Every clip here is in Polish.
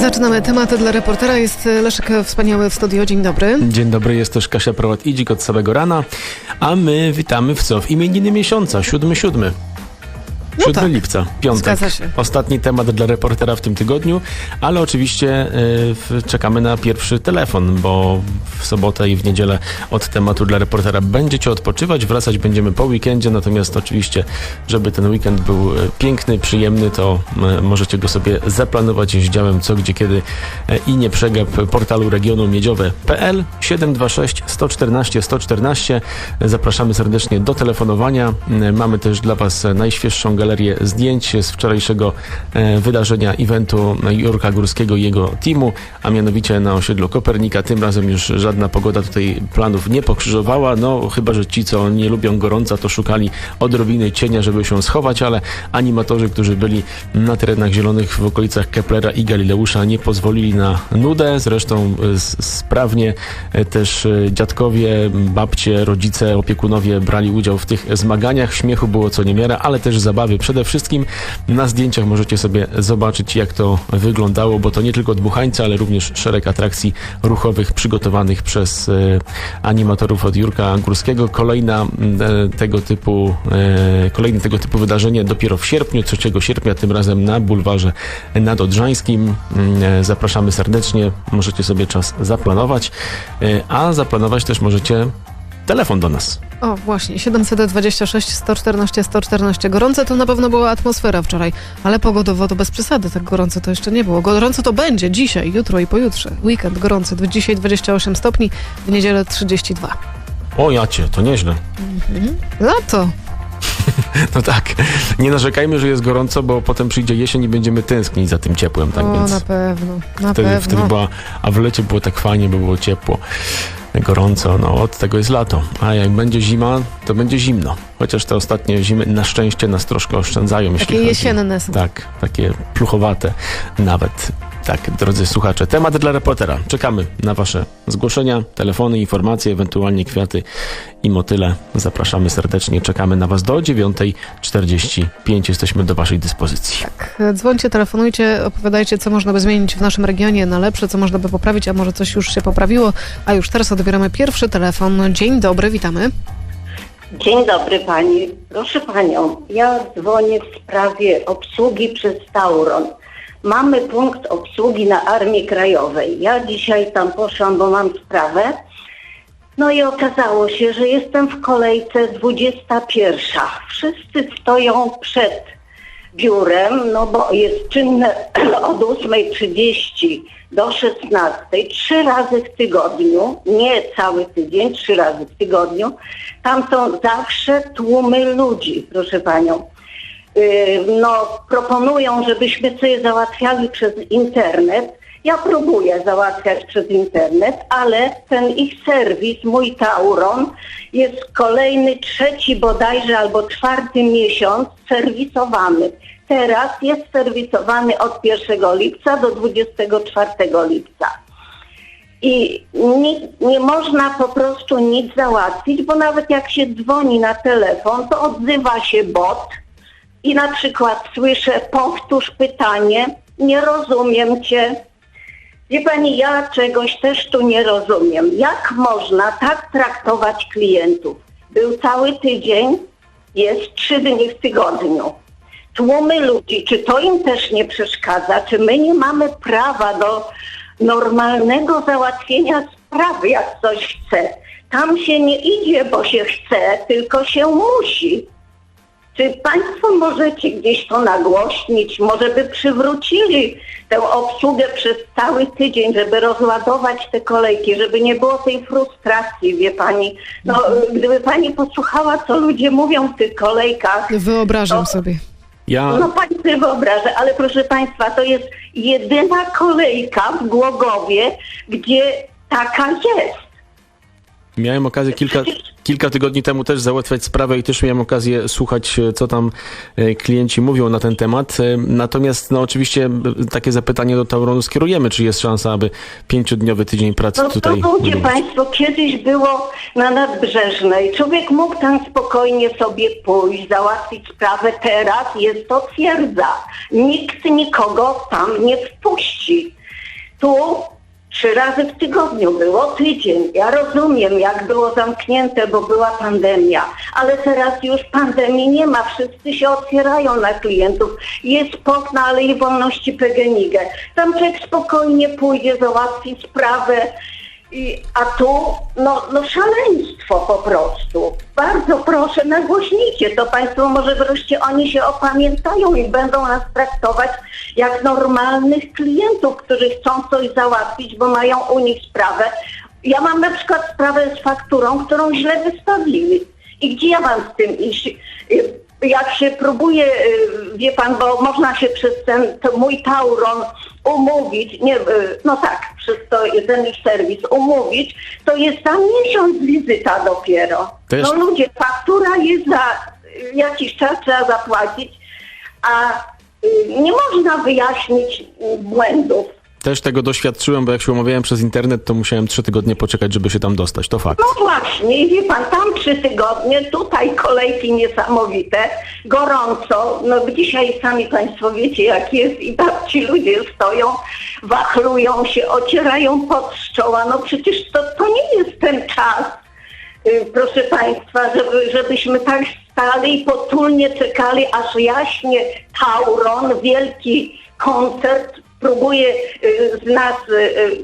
Zaczynamy temat dla reportera. Jest Leszek Wspaniały w studio. Dzień dobry. Dzień dobry, jest też Kasia Prowat-Idzik od samego rana, a my witamy w co? W imieniny miesiąca, 7-7. 7 tak. lipca, piątek. Ostatni temat dla reportera w tym tygodniu, ale oczywiście y, czekamy na pierwszy telefon, bo w sobotę i w niedzielę od tematu dla reportera będziecie odpoczywać, wracać będziemy po weekendzie, natomiast oczywiście, żeby ten weekend był y, piękny, przyjemny, to y, możecie go sobie zaplanować z działem co, gdzie, kiedy y, i nie przegap portalu regionu miedziowe.pl 726 114 114. Zapraszamy serdecznie do telefonowania. Mamy też dla Was najświeższą galerię zdjęć z wczorajszego e, wydarzenia eventu Jurka Górskiego i jego teamu, a mianowicie na osiedlu Kopernika. Tym razem już żadna pogoda tutaj planów nie pokrzyżowała, no chyba, że ci, co nie lubią gorąca, to szukali odrobiny cienia, żeby się schować, ale animatorzy, którzy byli na terenach zielonych w okolicach Keplera i Galileusza nie pozwolili na nudę, zresztą e, sprawnie e, też dziadkowie, babcie, rodzice, opiekunowie brali udział w tych zmaganiach. Śmiechu było co niemiara, ale też zabawy. Przede wszystkim na zdjęciach możecie sobie zobaczyć, jak to wyglądało, bo to nie tylko dmuchańce, ale również szereg atrakcji ruchowych przygotowanych przez e, animatorów od Jurka Górskiego. Kolejna e, tego typu, e, kolejne tego typu wydarzenie dopiero w sierpniu, 3 sierpnia, tym razem na bulwarze nadodrzańskim. Mm, Zapraszamy serdecznie, możecie sobie czas zaplanować, a zaplanować też możecie telefon do nas. O, właśnie, 726 114 114. Gorące to na pewno była atmosfera wczoraj, ale pogodowo to bez przesady, tak gorąco to jeszcze nie było. Gorąco to będzie dzisiaj, jutro i pojutrze. Weekend gorący, dzisiaj 28 stopni, w niedzielę 32. O jacie, to nieźle. Lato! No tak, nie narzekajmy, że jest gorąco, bo potem przyjdzie jesień i będziemy tęsknić za tym ciepłem, tak o, więc na pewno, na wtedy, pewno. wtedy była, a w lecie było tak fajnie, bo było ciepło, gorąco, no od tego jest lato, a jak będzie zima, to będzie zimno, chociaż te ostatnie zimy na szczęście nas troszkę oszczędzają, jeśli Takie chodzi- jesienne są. Tak, takie pluchowate nawet. Tak, drodzy słuchacze, temat dla reportera. Czekamy na Wasze zgłoszenia, telefony, informacje, ewentualnie kwiaty i motyle. Zapraszamy serdecznie, czekamy na Was do 9.45. Jesteśmy do Waszej dyspozycji. Tak, dzwońcie, telefonujcie, opowiadajcie, co można by zmienić w naszym regionie na lepsze, co można by poprawić, a może coś już się poprawiło. A już teraz odbieramy pierwszy telefon. Dzień dobry, witamy. Dzień dobry pani. Proszę panią, ja dzwonię w sprawie obsługi przez Tauron. Mamy punkt obsługi na Armii Krajowej. Ja dzisiaj tam poszłam, bo mam sprawę. No i okazało się, że jestem w kolejce 21. Wszyscy stoją przed biurem, no bo jest czynne od 8.30 do 16.00, trzy razy w tygodniu, nie cały tydzień, trzy razy w tygodniu. Tam są zawsze tłumy ludzi, proszę panią. Yy, No, proponują, żebyśmy sobie załatwiali przez internet. Ja próbuję załatwiać przez internet, ale ten ich serwis, mój Tauron, jest kolejny, trzeci bodajże albo czwarty miesiąc serwisowany. Teraz jest serwisowany od 1 lipca do 24 lipca. I nie, nie można po prostu nic załatwić, bo nawet jak się dzwoni na telefon, to odzywa się bot i na przykład słyszę powtórz pytanie, nie rozumiem cię. Wie pani, ja czegoś też tu nie rozumiem. Jak można tak traktować klientów? Był cały tydzień, jest trzy dni w tygodniu. Tłumy ludzi, czy to im też nie przeszkadza? Czy my nie mamy prawa do normalnego załatwienia sprawy, jak coś chce? Tam się nie idzie, bo się chce, tylko się musi. Czy Państwo możecie gdzieś to nagłośnić? Może by przywrócili tę obsługę przez cały tydzień, żeby rozładować te kolejki, żeby nie było tej frustracji, wie Pani. No, gdyby Pani posłuchała, co ludzie mówią w tych kolejkach, Wyobrażam No. sobie. Ja, No pani sobie wyobraża, ale proszę państwa, to jest jedyna kolejka w Głogowie, gdzie taka jest. Miałem okazję kilka, kilka tygodni temu też załatwiać sprawę i też miałem okazję słuchać, e, co tam e, klienci mówią na ten temat. E, Natomiast, no oczywiście, takie zapytanie do Tauronu skierujemy, czy jest szansa, aby pięciodniowy tydzień pracy No to tutaj ludzie wydłużyć. państwo, kiedyś było na Nadbrzeżnej. Człowiek mógł tam spokojnie sobie pójść, załatwić sprawę. Teraz jest to twierdza. Nikt nikogo tam nie wpuści. Tu trzy razy w tygodniu było tydzień. Ja rozumiem, jak było zamknięte, bo była pandemia, ale teraz już pandemii nie ma. Wszyscy się otwierają na klientów. Jest POT na Alei Wolności Pegenigę. Tam człowiek spokojnie pójdzie, załatwi sprawę. I, a tu, no, no szaleństwo po prostu. Bardzo proszę, nagłośnijcie to Państwo, może wreszcie oni się opamiętają i będą nas traktować jak normalnych klientów, którzy chcą coś załatwić, bo mają u nich sprawę. Ja mam na przykład sprawę z fakturą, którą źle wystawili. I gdzie ja mam z tym iść? Jak się próbuje, y, wie pan, bo można się przez ten mój Tauron umówić, nie, y, no tak, przez to ich serwis umówić, to jest za miesiąc wizyta dopiero. Jest- No ludzie, faktura jest za jakiś czas trzeba zapłacić, a y, nie można wyjaśnić błędów. Też tego doświadczyłem, bo jak się umawiałem przez internet, to musiałem trzy tygodnie poczekać, żeby się tam dostać. To fakt. No właśnie, wie pan, tam trzy tygodnie, tutaj kolejki niesamowite, gorąco. No dzisiaj sami państwo wiecie jak jest i tam ci ludzie stoją, wachlują się, ocierają pod czoła. No przecież to, to nie jest ten czas, y, proszę państwa, żeby, żebyśmy tak stali i potulnie czekali, aż jaśnie Tauron, wielki koncert próbuje y, z nas, y,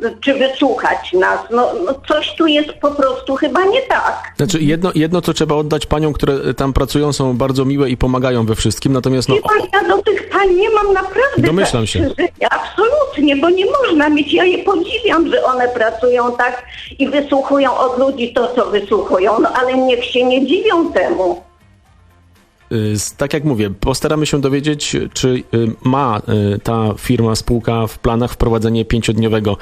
y, czy wysłuchać nas. No, no coś tu jest po prostu chyba nie tak. Znaczy, jedno, jedno co trzeba oddać paniom, które tam pracują, są bardzo miłe i pomagają we wszystkim, natomiast no, pan, ja do tych pań nie mam naprawdę Domyślam się. Absolutnie, bo nie można mieć. Ja je podziwiam, że one pracują tak i wysłuchują od ludzi to, co wysłuchują, no ale niech się nie dziwią temu. Y, Tak jak mówię, postaramy się dowiedzieć, czy y, ma y, ta firma, spółka w planach wprowadzenie pięciodniowego,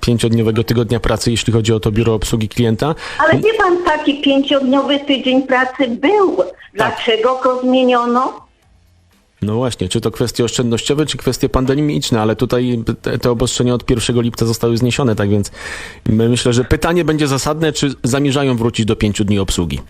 pięciodniowego tygodnia pracy, jeśli chodzi o to biuro obsługi klienta. Ale wie pan, taki pięciodniowy tydzień pracy był. Tak. Dlaczego go zmieniono? No właśnie, czy to kwestie oszczędnościowe, czy kwestie pandemiczne, ale tutaj te, obostrzenia od 1 lipca zostały zniesione, tak więc my myślę, że pytanie będzie zasadne, czy zamierzają wrócić do pięciu dni obsługi.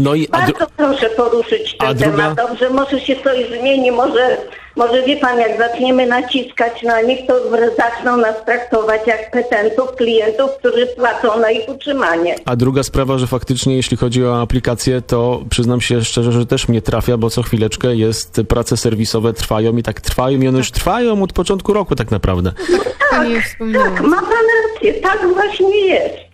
No i Bardzo proszę poruszyć ten a druga- temat. Dobrze, może się coś zmieni, może, może wie pan, jak zaczniemy naciskać na nich, to zaczną nas traktować jak petentów, klientów, którzy płacą na ich utrzymanie. A druga sprawa, że faktycznie jeśli chodzi o aplikację, to przyznam się szczerze, że też mnie trafia, bo co chwileczkę jest, prace serwisowe trwają i tak trwają i one już trwają od początku roku tak naprawdę. Pani wspomniała. Tak, ma pan rację, tak właśnie jest.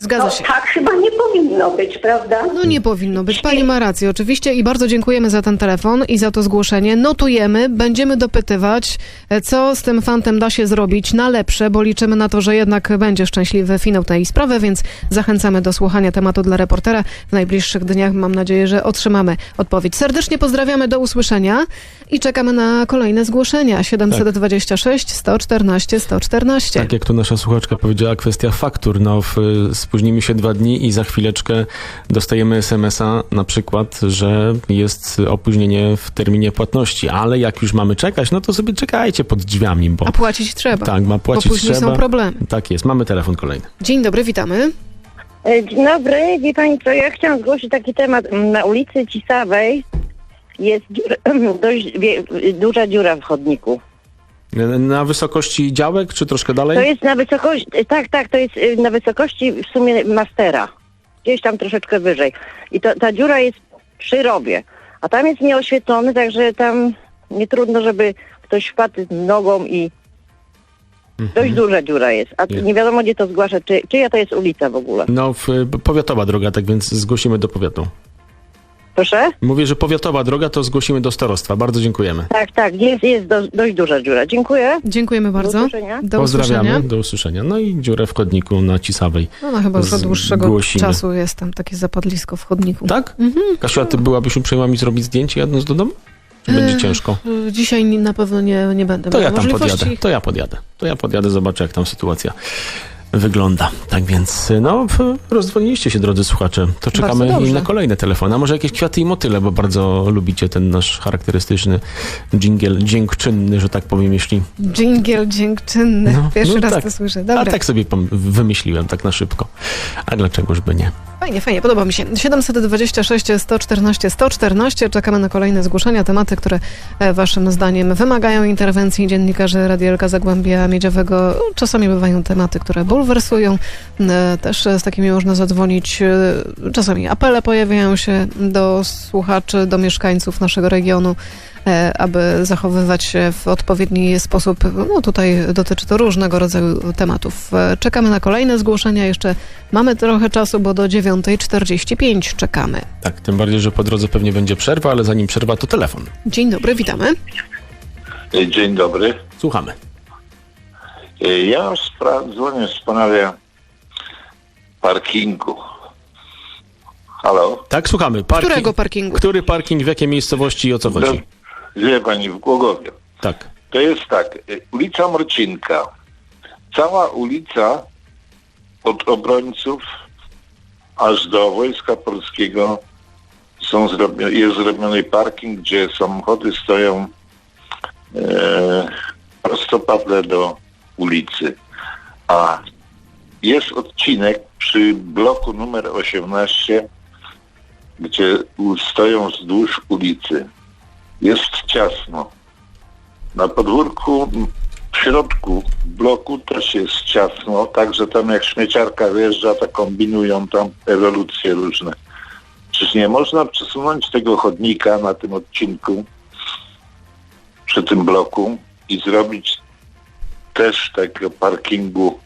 Zgadza No, się. tak chyba nie powinno być, prawda? No nie powinno być. Pani ma rację, oczywiście i bardzo dziękujemy za ten telefon i za to zgłoszenie. Notujemy, będziemy dopytywać, e, co z tym fantem da się zrobić na lepsze, bo liczymy na to, że jednak będzie szczęśliwy finał tej sprawy, więc zachęcamy do słuchania tematu dla reportera. W najbliższych dniach mam nadzieję, że otrzymamy odpowiedź. Serdecznie pozdrawiamy, do usłyszenia i czekamy na kolejne zgłoszenia. 726 114 114. Tak jak tu nasza słuchaczka powiedziała, kwestia faktur. No, w, spóźnimy się dwa dni i za chwileczkę dostajemy SMS-a na przykład, że jest opóźnienie w terminie płatności, ale jak już mamy czekać, no to sobie czekajcie pod drzwiami, bo A płacić trzeba. tak, ma płacić bo później trzeba. są problemy. Tak jest, mamy telefon kolejny. Dzień dobry, witamy. E, Dzień dobry, wie pani co, ja chciałam zgłosić taki temat. Na ulicy Cisawej jest dziura, dość wie, duża dziura w chodniku. Na wysokości działek, czy troszkę dalej? To jest na wysokości, tak, tak, to jest y, na wysokości w sumie mastera. Gdzieś tam troszeczkę wyżej. I to, ta dziura jest przy robie. A tam jest nieoświetlony, także tam nie trudno, żeby ktoś wpadł nogą i dość duża dziura jest. A Nie. wiadomo, gdzie to zgłaszać. Czy, czyja to jest ulica w ogóle? No, w, powiatowa droga, tak więc zgłosimy do powiatu. Proszę? Mówię, że powiatowa droga to zgłosimy do starostwa. Bardzo dziękujemy. Tak, tak, jest, jest do, dość duża dziura. Dziękuję. Dziękujemy bardzo. usłyszenia. Do Pozdrawiamy. usłyszenia. Do usłyszenia. No i dziurę w chodniku na Cisawej. No, no chyba od dłuższego Zgłosimy. czasu jest tam takie zapadlisko w chodniku. Tak? Mhm. Kasiu, a ty byłabyś uprzejma mi zrobić zdjęcie jadąc do domu? Czy będzie ciężko? Dzisiaj na pewno nie, nie będę To ja tam podjadę. To ja podjadę. To ja podjadę, zobaczę jak tam sytuacja wygląda. Tak więc, no, rozdzwoniliście się, drodzy słuchacze. To czekamy na kolejne telefony. A może jakieś kwiaty i motyle, bo bardzo lubicie ten nasz charakterystyczny dżingiel, dziękczynny, że tak powiem, jeśli... Dżingiel dziękczynny. No, Pierwszy no raz tak. to słyszę. A Dobra. tak sobie wymyśliłem, tak na szybko. A dlaczegoż by nie? Fajnie, fajnie, podoba mi się. 726 114 114. Czekamy na kolejne zgłoszenia, tematy, które e, waszym zdaniem wymagają interwencji dziennikarzy Radielka Zagłębia Miedziowego. Czasami bywają tematy, które bulwersują. E, Też z takimi można zadzwonić. E, Czasami apele pojawiają się do słuchaczy, do mieszkańców naszego regionu aby zachowywać się w odpowiedni sposób. No tutaj dotyczy to różnego rodzaju tematów. E, Czekamy na kolejne zgłoszenia. Jeszcze mamy trochę czasu, bo do 9.45 czekamy. Tak, tym bardziej, że po drodze pewnie będzie przerwa, ale zanim przerwa, to telefon. Dzień dobry, witamy. E, Dzień dobry. Słuchamy. E, Ja spra- dzwonię w sprawie parkingu. Halo? Tak, słuchamy. Parking, Którego parkingu? Który parking, w jakiej miejscowości i o co chodzi? Wie pani, w Głogowie. Tak. To jest tak, e, ulica Morcinka. Cała ulica od obrońców aż do Wojska Polskiego są zrobio- jest zrobiony parking, gdzie samochody stoją e, prostopadle do ulicy. A jest odcinek przy bloku numer 18, gdzie stoją wzdłuż ulicy. Jest ciasno. Na podwórku w środku bloku też jest ciasno, także tam jak śmieciarka wjeżdża, to kombinują tam ewolucje różne. Czyż nie można przesunąć tego chodnika na tym odcinku przy tym bloku i zrobić też takiego parkingu,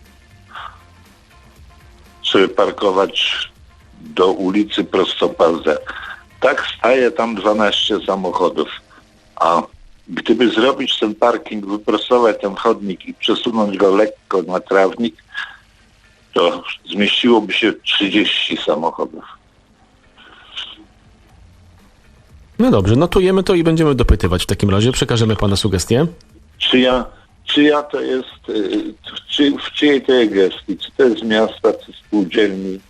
żeby parkować do ulicy prostopadle. Tak staje tam 12 samochodów, a gdyby zrobić ten parking, wyprostować ten chodnik i przesunąć go lekko na trawnik, to zmieściłoby się 30 samochodów. No dobrze, notujemy to i będziemy dopytywać w takim razie. Przekażemy pana sugestie. Czyja, czyja to jest, y, w, czy, w czyjej to jest gestii? Czy to jest miasta, czy spółdzielni?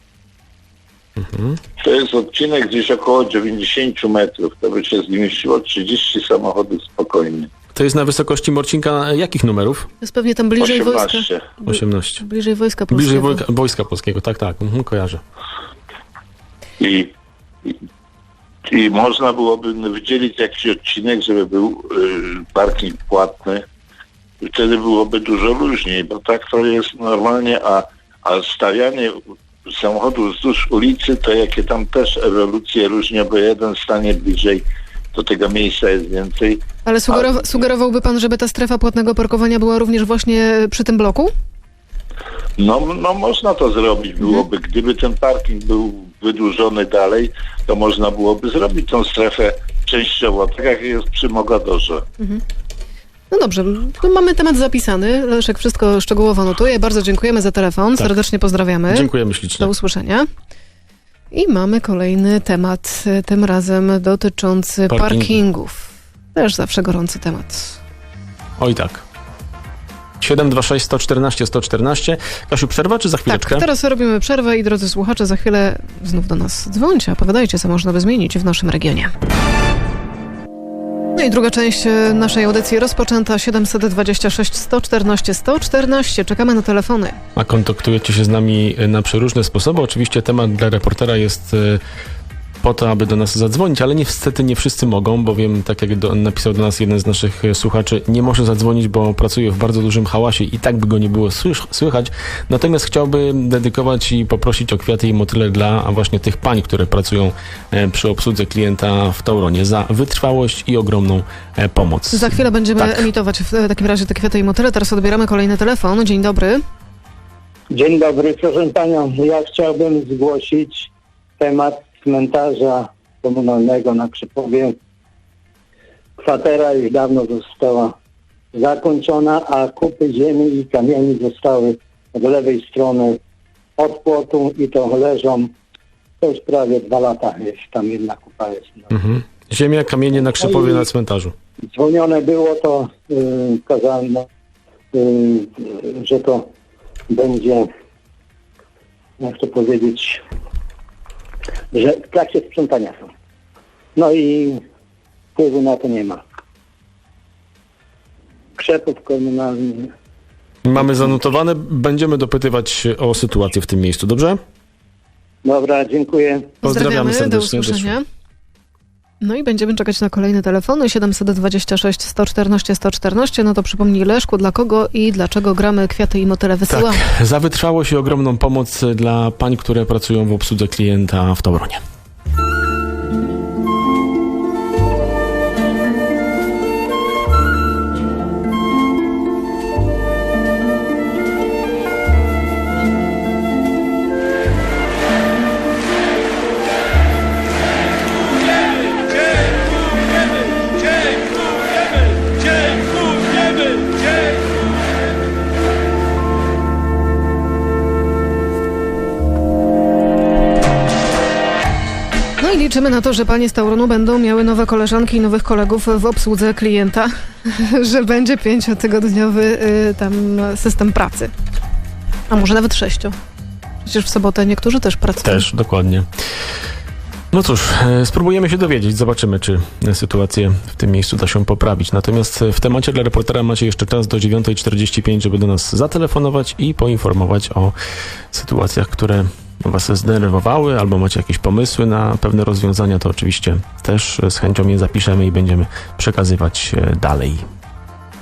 To jest odcinek gdzieś około 90 metrów. To by się zmieściło 30 samochodów spokojnie. To jest na wysokości Morcinka jakich numerów? To jest pewnie tam bliżej wojska. 18. 18. Bliżej wojska polskiego. Bliżej wojska, wojska Polskiego, tak, tak, mhm, kojarzę. I, i, I można byłoby wydzielić jakiś odcinek, żeby był y, parking płatny. Wtedy byłoby dużo luźniej, bo tak to jest normalnie, a, a stawianie samochodu wzdłuż ulicy, to jakie tam też ewolucje różnie, bo jeden stanie bliżej, to tego miejsca jest więcej. Ale sugerowa- sugerowałby pan, żeby ta strefa płatnego parkowania była również właśnie przy tym bloku? No, no można to zrobić byłoby. Gdyby ten parking był wydłużony dalej, to można byłoby zrobić tą strefę częściowo, tak jak jest przy Mogadorze. No dobrze, no mamy temat zapisany. Leszek wszystko szczegółowo notuje. Bardzo dziękujemy za telefon. Tak. Serdecznie pozdrawiamy. Dziękujemy ślicznie. Do usłyszenia. I mamy kolejny temat, y, tym razem dotyczący parkingów. Też zawsze gorący temat. Oj tak. 726 114 114. Kasiu, przerwa czy za chwileczkę? Tak, teraz robimy przerwę i drodzy słuchacze, za chwilę znów do nas dzwońcie, opowiadajcie, co można by zmienić w naszym regionie. No i druga część e, naszej audycji rozpoczęta 726 114 114. Czekamy na telefony. A kontaktujecie się z nami y, na przeróżne sposoby. Oczywiście temat dla reportera jest y, po to, aby do nas zadzwonić, ale niestety nie wszyscy mogą, bowiem, tak jak do, napisał do nas jeden z naszych y, słuchaczy, nie może zadzwonić, bo pracuje w bardzo dużym hałasie i tak by go nie było słysz, słychać. Natomiast chciałby dedykować i poprosić o kwiaty i motyle dla a właśnie tych pań, które pracują e, przy obsłudze klienta w Tauronie za wytrwałość i ogromną e, pomoc. Za chwilę będziemy Tak. emitować w e, takim razie te kwiaty i motyle. Teraz odbieramy kolejny telefon. Dzień dobry. Dzień dobry, proszę panią. Ja chciałbym zgłosić temat cmentarza komunalnego na Krzypowie. Kwatera już dawno została zakończona, a kupy ziemi i kamieni zostały od lewej strony od płotu i to leżą, to już prawie dwa lata jest, tam jedna kupa jest. No. Mhm. Ziemia, kamienie na Krzypowie na cmentarzu. Dzwonione było to, yy, kazano, yy, że to będzie, jak to powiedzieć, że w trakcie sprzątania są. No i wpływu na to nie ma. Krzepów komunalnych. Mamy zanotowane, będziemy dopytywać o sytuację w tym miejscu, dobrze? Dobra, dziękuję. Pozdrawiamy do serdecznie. usłyszenia. No i będziemy czekać na kolejne telefony 726 114 114. No to przypomnij Leszku, dla kogo i dlaczego gramy kwiaty i motyle wysyłamy. Tak, za wytrwałość i ogromną pomoc dla pań, które pracują w obsłudze klienta w Tauronie. Liczymy na to, że panie z Tauronu będą miały nowe koleżanki i nowych kolegów w obsłudze klienta, że będzie pięciotygodniowy y, tam system pracy. A może nawet sześcio. Przecież w sobotę niektórzy też pracują. Też, dokładnie. No cóż, e, spróbujemy się dowiedzieć, zobaczymy, czy sytuację w tym miejscu da się poprawić. Natomiast w temacie dla reportera macie jeszcze czas do 9.45, żeby do nas zatelefonować i poinformować o sytuacjach, które Was zdenerwowały, albo macie jakieś pomysły na pewne rozwiązania, to oczywiście też z chęcią je zapiszemy i będziemy przekazywać e, dalej.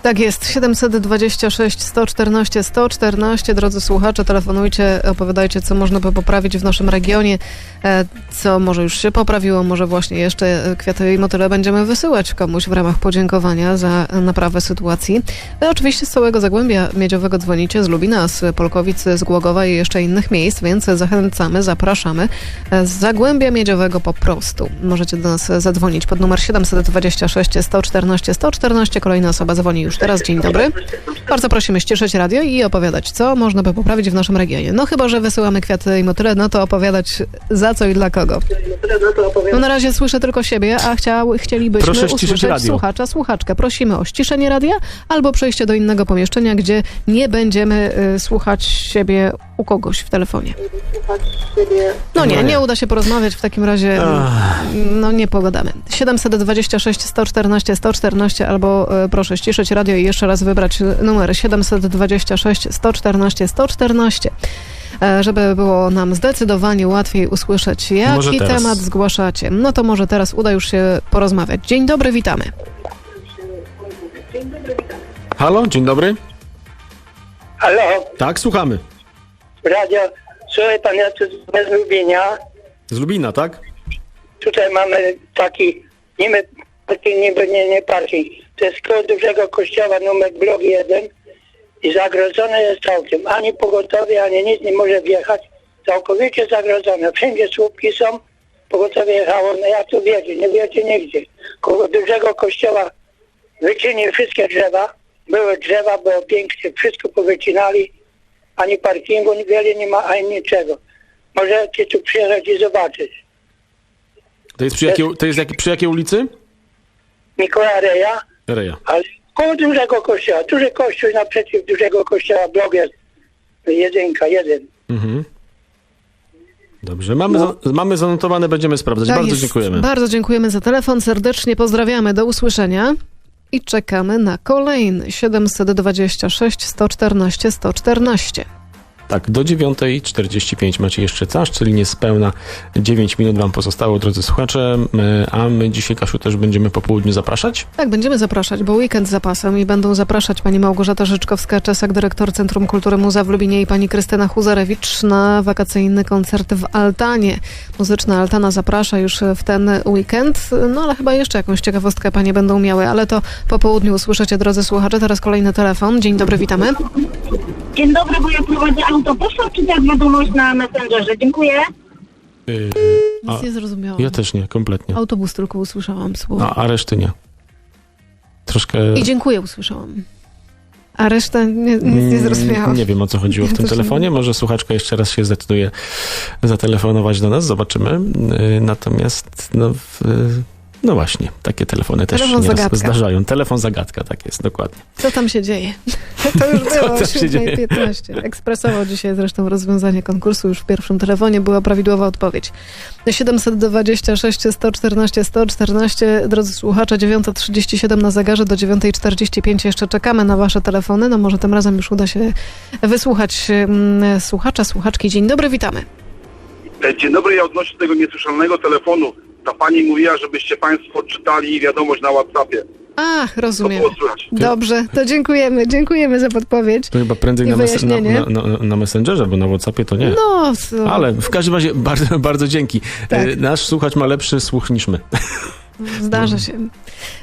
Tak jest, 726 114 114. Drodzy słuchacze, telefonujcie, opowiadajcie, co można by poprawić w naszym regionie, e, co może już się poprawiło, może właśnie jeszcze e, kwiaty i motyle będziemy wysyłać komuś w ramach podziękowania za naprawę sytuacji. Wy oczywiście z całego Zagłębia Miedziowego dzwonicie, z Lubina, z Polkowic, z Głogowa i jeszcze innych miejsc, więc zachęcamy, zapraszamy. E, Z Zagłębia Miedziowego po prostu. Możecie do nas zadzwonić pod numer 726 114 114. Kolejna osoba dzwoni już teraz. Dzień dobry. Bardzo prosimy ściszyć radio i opowiadać, co można by poprawić w naszym regionie. No chyba, że wysyłamy kwiaty i motyle, no to opowiadać za co i dla kogo. No na razie słyszę tylko siebie, a chciał, chcielibyśmy Proszę usłyszeć radio. słuchacza, słuchaczkę. Prosimy o ściszenie radia albo przejście do innego pomieszczenia, gdzie nie będziemy y, słuchać siebie u kogoś w telefonie. No nie, nie uda się porozmawiać, w takim razie no nie pogadamy. 726 114 114 albo y, proszę ściszyć radio i jeszcze raz wybrać numer 726 114 114 e, żeby było nam zdecydowanie łatwiej usłyszeć, jaki temat zgłaszacie. No to może teraz uda już się porozmawiać. Dzień dobry, witamy. Halo, dzień dobry. Halo, Tak, słuchamy. radio, słuchaj pan, ja tu bez lubienia. Z Lubina, tak? Tutaj mamy taki, niby parking, niby nie, nie parking. To jest koło dużego kościoła, numer blok 1 i zagrodzone jest całkiem. Ani pogotowie, ani nic nie może wjechać. Całkowicie zagrodzone. Wszędzie słupki są, pogotowie jechało, no jak tu wiedzie, nie wiedzie nigdzie. Koło dużego kościoła wycinili wszystkie drzewa. Były drzewa, było pięknie, wszystko powycinali. Ani parkingu wiele nie ma, ani niczego. Możecie tu przyjechać i zobaczyć. To jest przy jakiej, to jest jak, przy jakiej ulicy? Mikołaja Reja, Reja. ale koło dużego kościoła. Duży kościół naprzeciw dużego kościoła, blok jest jedynka, jeden. Mhm. Dobrze, mamy, za, mamy zanotowane, będziemy sprawdzać. Tak Bardzo jest. dziękujemy. Bardzo dziękujemy za telefon, serdecznie pozdrawiamy, do usłyszenia. I czekamy na kolejny 726 114 114. Tak, do 9.45 macie jeszcze czas, czyli niespełna 9 minut wam pozostało, drodzy słuchacze. A my dzisiaj, Kasiu, też będziemy po południu zapraszać? Tak, będziemy zapraszać, bo weekend za pasem i będą zapraszać pani Małgorzata Życzkowska-Czesak, dyrektor Centrum Kultury Muza w Lubinie i pani Krystyna Huzarewicz na wakacyjny koncert w Altanie. Muzyczna Altana zaprasza już w ten weekend, no ale chyba jeszcze jakąś ciekawostkę panie będą miały, ale to po południu usłyszycie, drodzy słuchacze. Teraz kolejny telefon. Dzień dobry, witamy. Dzień dobry, bo ja prowadzę autobus, czy tak wiadomość na Messengerze. Dziękuję. Y, Nic A, nie zrozumiałam. Ja też nie, kompletnie. Autobus tylko usłyszałam słowo. A, a reszty nie. Troszkę... I dziękuję usłyszałam. A resztę nie, nic nie Mm, zrozumiałam. Nie wiem o co chodziło w tym telefonie. Może słuchaczka jeszcze raz się zdecyduje zatelefonować do nas, zobaczymy. Yy, Natomiast, no, w, no właśnie, takie telefony też Telefon się zagadka. zdarzają. Telefon zagadka, tak jest, dokładnie. Co tam się dzieje? To już było o tam się dzieje? 7.15. Ekspresowo dzisiaj zresztą rozwiązanie konkursu już w pierwszym telefonie była prawidłowa odpowiedź. 726 114 114, drodzy słuchacze, 9.37 na zegarze, do 9.45 jeszcze czekamy na wasze telefony. No może tym razem już uda się wysłuchać mm, słuchacza, słuchaczki. Dzień dobry, witamy. E, Dzień dobry, ja odnośnie tego niesłyszalnego telefonu. Ta pani mówiła, żebyście państwo czytali wiadomość na WhatsAppie. Ach, To rozumiem. słychać. Dobrze, to dziękujemy. Dziękujemy za podpowiedź. To chyba prędzej na, mes- na, na, na, na Messengerze, bo na Whatsappie to nie. No? Ale w każdym razie bardzo, bardzo dzięki. Tak. E, Nasz słuchacz ma lepszy słuch niż my. Zdarza się.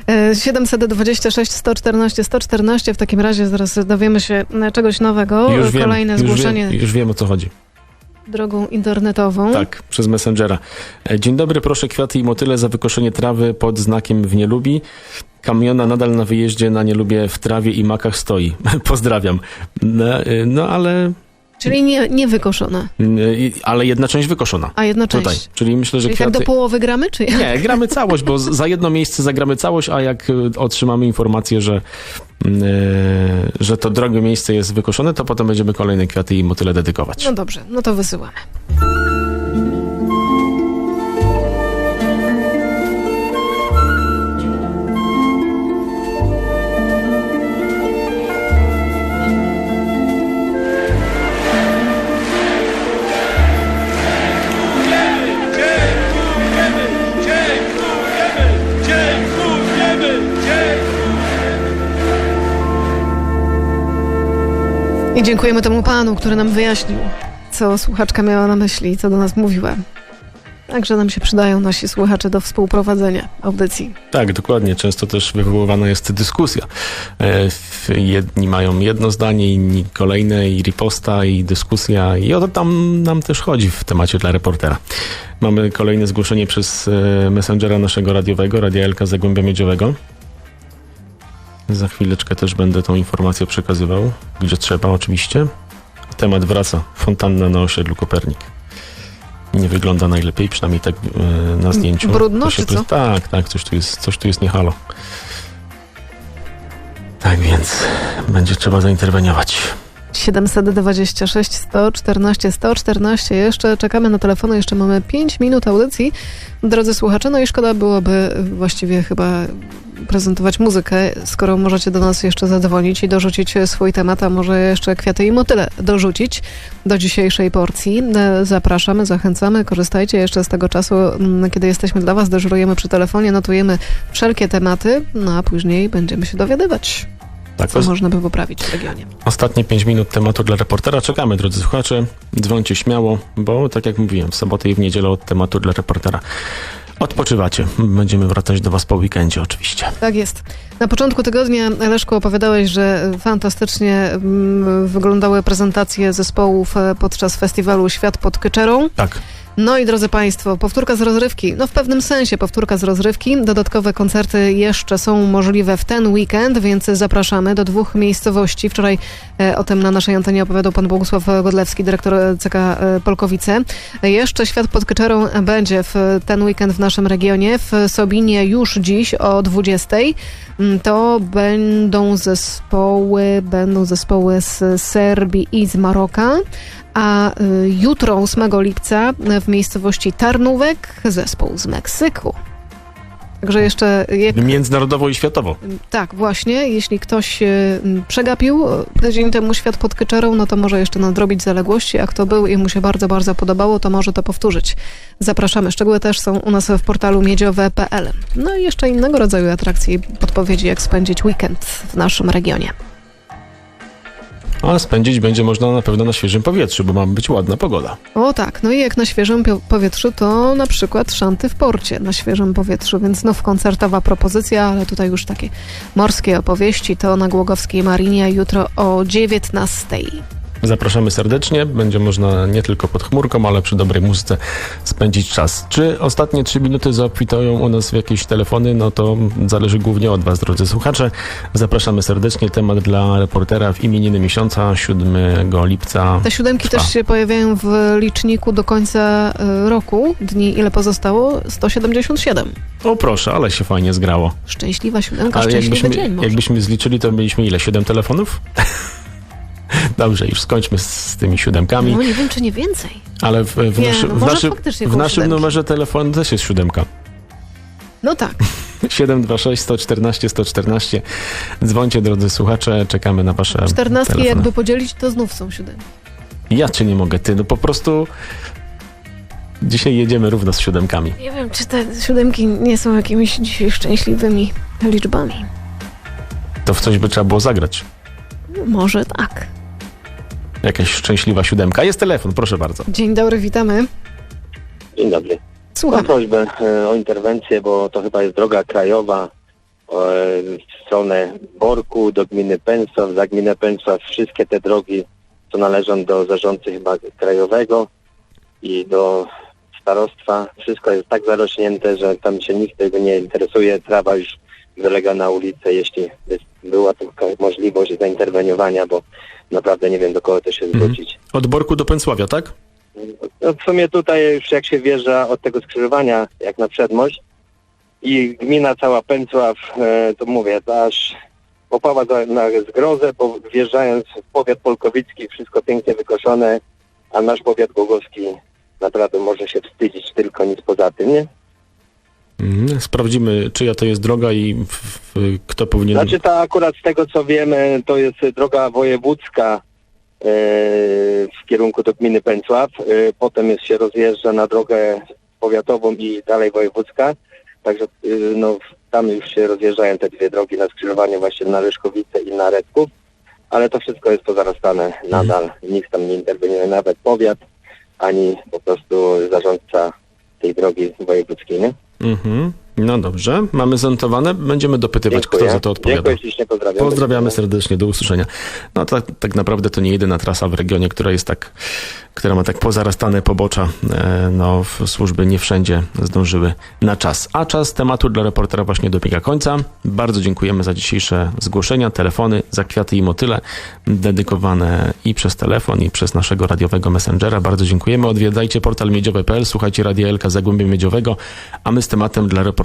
E, 726 114 114. W takim razie zaraz dowiemy się e, czegoś nowego. Już wiem, Kolejne już zgłoszenie wiem, już wiem o co chodzi. Drogą internetową. Tak, przez Messengera. E, Dzień dobry, proszę kwiaty i motyle za wykoszenie trawy pod znakiem w nie lubi. Kamiona nadal na wyjeździe na nie lubię w trawie i makach stoi. Pozdrawiam. No, e, no ale, Czyli nie, nie wykoszone, e, i- ale jedna część wykoszona. a jedna część. Tutaj. Czyli myślę, że Czyli tak kwiaty... do połowy gramy, czy jak? Nie, gramy całość, bo za jedno miejsce zagramy całość, a jak otrzymamy informację, że, że to drogie miejsce jest wykoszone, to potem będziemy kolejne kwiaty i motyle dedykować. No dobrze, no to wysyłamy. Dziękujemy temu panu, który nam wyjaśnił, co słuchaczka miała na myśli i co do nas mówiła. Także nam się przydają nasi słuchacze do współprowadzenia audycji. Tak, dokładnie. Często też wywoływana jest dyskusja. E, Jedni mają jedno zdanie, inni kolejne i riposta i dyskusja i o to tam nam też chodzi w temacie dla reportera. Mamy kolejne zgłoszenie przez e, Messengera naszego radiowego, Radia Elka Zagłębia Miedziowego. Za chwileczkę też będę tą informację przekazywał, gdzie trzeba oczywiście. Temat wraca. Fontanna na osiedlu Kopernik. Nie wygląda najlepiej, przynajmniej tak e, na zdjęciu. Brudno, się czy co? Tak, tak, coś tu jest, coś tu jest nie halo. Tak więc będzie trzeba zainterweniować. 726 114 114. Jeszcze czekamy na telefony, jeszcze mamy 5 minut audycji. Drodzy słuchacze, no i szkoda byłoby właściwie chyba prezentować muzykę, skoro możecie do nas jeszcze zadzwonić i dorzucić swój temat, a może jeszcze kwiaty i motyle dorzucić do dzisiejszej porcji. Zapraszamy, zachęcamy, korzystajcie jeszcze z tego czasu, kiedy jesteśmy dla Was, deżurujemy przy telefonie, notujemy wszelkie tematy, no a później będziemy się dowiadywać, Tak, co można by poprawić w regionie. ostatnie 5 minut tematu dla reportera. Czekamy, drodzy słuchacze. Dzwońcie śmiało, bo tak jak mówiłem, w sobotę i w niedzielę od tematu dla reportera odpoczywacie. Będziemy wracać do Was po weekendzie oczywiście. Tak jest. Na początku tygodnia, Leszku, opowiadałeś, że fantastycznie mm, wyglądały prezentacje zespołów e, podczas festiwalu Świat pod Kyczerą. Tak. No i drodzy Państwo, powtórka z rozrywki. No w pewnym sensie powtórka z rozrywki. Dodatkowe koncerty jeszcze są możliwe w ten weekend, więc zapraszamy do dwóch miejscowości. Wczoraj e, o tym na naszej antenie opowiadał pan Bogusław Godlewski, dyrektor e, CK e, Polkowice. Jeszcze Świat pod Kyczerą będzie w ten weekend w naszym regionie. W Sobinie już dziś o 20. Mm, To będą zespoły, będą zespoły z Serbii i z Maroka. A y, jutro, 8 lipca, w miejscowości Tarnówek, zespół z Meksyku. Także jeszcze, jak, Międzynarodowo i światowo. tak, właśnie, jeśli ktoś przegapił y, tydzień temu świat pod Kyczerą, no to może jeszcze nadrobić zaległości, a kto był i mu się bardzo, bardzo podobało, to może to powtórzyć. Zapraszamy. Szczegóły też są u nas w portalu miedziowe.pl. No i jeszcze innego rodzaju atrakcje i podpowiedzi, jak spędzić weekend w naszym regionie. Ale spędzić będzie można na pewno na świeżym powietrzu, bo ma być ładna pogoda. O tak, no i jak na świeżym powietrzu, to na przykład szanty w porcie na świeżym powietrzu, więc znów koncertowa propozycja, ale tutaj już takie morskie opowieści, to na Głogowskiej Marinie jutro o 19. Zapraszamy serdecznie. Będzie można nie tylko pod chmurką, ale przy dobrej muzyce spędzić czas. Czy ostatnie trzy minuty zaobfitują u nas w jakieś telefony? No to zależy głównie od Was, drodzy słuchacze. Zapraszamy serdecznie. Temat dla reportera w imieniny miesiąca 7 lipca. Te siódemki Trwa. też się pojawiają w liczniku do końca y, roku. Dni ile pozostało? 177. O proszę, ale się fajnie zgrało. Szczęśliwa siódemka, Ale szczęśliwy jakbyśmy, dzień może. jakbyśmy zliczyli, to mieliśmy ile? Siedem telefonów? Dobrze, już skończmy z, tymi siódemkami, No nie wiem, czy nie więcej. ale w, w, Nie, naszy, no w, może naszy, faktycznie w naszym siódemki. numerze telefonu też jest siódemka. No tak. 726 114 114. Dzwońcie, drodzy słuchacze, czekamy na wasze Czternastki telefony. jakby podzielić, to znów są siódemki. Ja cię nie mogę, ty, no po prostu dzisiaj jedziemy równo z siódemkami. Nie wiem, czy te siódemki nie są jakimiś dzisiaj szczęśliwymi liczbami. To w coś by trzeba było zagrać. Może tak. Jakaś szczęśliwa siódemka. Jest telefon, proszę bardzo. Dzień dobry, witamy. Dzień dobry. Mam Słucham. prośbę e, o interwencję, bo to chyba jest droga krajowa e, w stronę Borku do gminy Pensław, za gminę Pensław. Wszystkie te drogi, co należą do zarządcy chyba krajowego i do starostwa, wszystko jest tak zarośnięte, że tam się nikt tego nie interesuje. Trawa już wylega na ulicę, jeśli była tylko możliwość zainterweniowania, bo naprawdę nie wiem do kogo to się Mhm. zwrócić. Od Borku do Pensławia, tak? No w sumie tutaj już jak się wjeżdża od tego skrzyżowania, jak na przedmość i gmina cała Pęcław, e, to mówię, aż popawa na zgrozę, bo wjeżdżając w powiat polkowicki, wszystko pięknie wykoszone, a nasz powiat głogowski naprawdę może się wstydzić tylko nic poza tym, nie? Mhm. Sprawdzimy, czyja to jest droga i kto powinien... Znaczy ta akurat z tego co wiemy, to jest droga wojewódzka e, w kierunku do gminy Pęcław. E, potem jest, się rozjeżdża na drogę powiatową i dalej wojewódzka. Także e, no, tam już się rozjeżdżają te dwie drogi na skrzyżowaniu właśnie na Ryszkowice i na Redków. Ale to wszystko jest pozarastane nadal. Nikt tam nie interweniuje, nawet powiat, ani po prostu zarządca tej drogi wojewódzkiej, nie? Mhm. No dobrze, mamy zanotowane. Będziemy dopytywać, kto za to odpowiada. Dziękuję ślicznie, pozdrawiam. Pozdrawiamy serdecznie, do usłyszenia. No tak, tak naprawdę to nie jedyna trasa w regionie, która jest tak, która ma tak pozarastane pobocza. E, No, służby nie wszędzie zdążyły na czas. A czas tematu dla reportera właśnie dobiega końca. Bardzo dziękujemy za dzisiejsze zgłoszenia, telefony, za kwiaty i motyle dedykowane i przez telefon, i przez naszego radiowego messengera. Bardzo dziękujemy. Odwiedzajcie portal miedziowe.pl, słuchajcie Radia Elka Zagłębie Miedziowego, a my z tematem dla reportera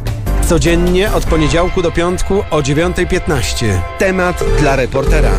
Codziennie od poniedziałku do piątku o 9.15. Temat dla reportera.